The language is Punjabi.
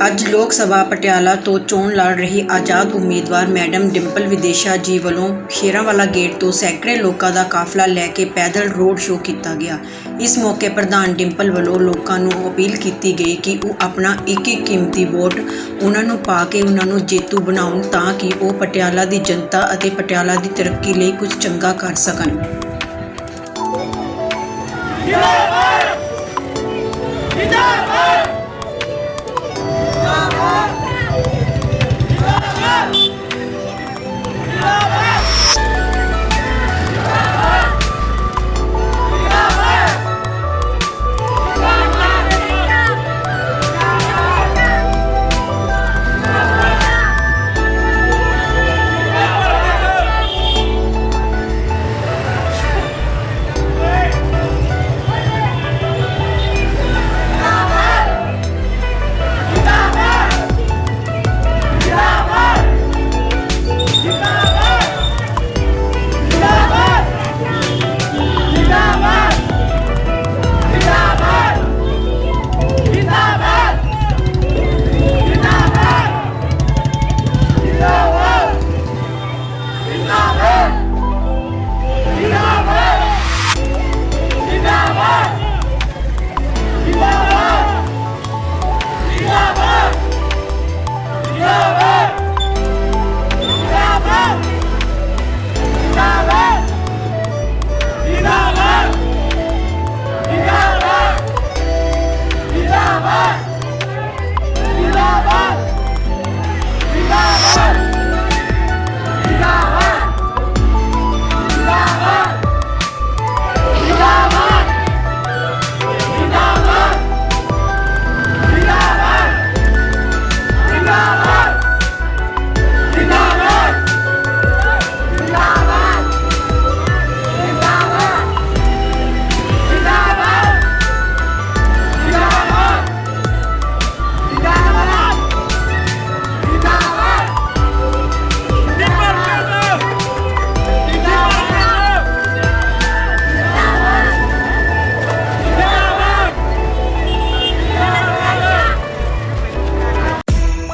ਅੱਜ ਲੋਕ ਸਭਾ ਪਟਿਆਲਾ ਤੋਂ ਚੋਣ ਲੜ ਰਹੀ ਆਜ਼ਾਦ ਉਮੀਦਵਾਰ ਮੈਡਮ ਡਿੰਪਲ ਵਿਦੇਸ਼ਾ ਜੀ ਵੱਲੋਂ ਸ਼ੇਰਾਂਵਾਲਾ ਗੇਟ ਤੋਂ ਸੈਂਕੜੇ ਲੋਕਾਂ ਦਾ ਕਾਫਲਾ ਲੈ ਕੇ ਪੈਦਲ ਰੋਡ ਸ਼ੋਅ ਕੀਤਾ ਗਿਆ। ਇਸ ਮੌਕੇ ਪ੍ਰਧਾਨ ਡਿੰਪਲ ਵੱਲੋਂ ਲੋਕਾਂ ਨੂੰ ਅਪੀਲ ਕੀਤੀ ਗਈ ਕਿ ਉਹ ਆਪਣਾ ਇੱਕ ਇੱਕ ਕੀਮਤੀ ਵੋਟ ਉਹਨਾਂ ਨੂੰ ਪਾ ਕੇ ਉਹਨਾਂ ਨੂੰ ਜੇਤੂ ਬਣਾਉਣ ਤਾਂ ਕਿ ਉਹ ਪਟਿਆਲਾ ਦੀ ਜਨਤਾ ਅਤੇ ਪਟਿਆਲਾ ਦੀ ਤਰੱਕੀ ਲਈ ਕੁਝ ਚੰਗਾ ਕਰ ਸਕਣ।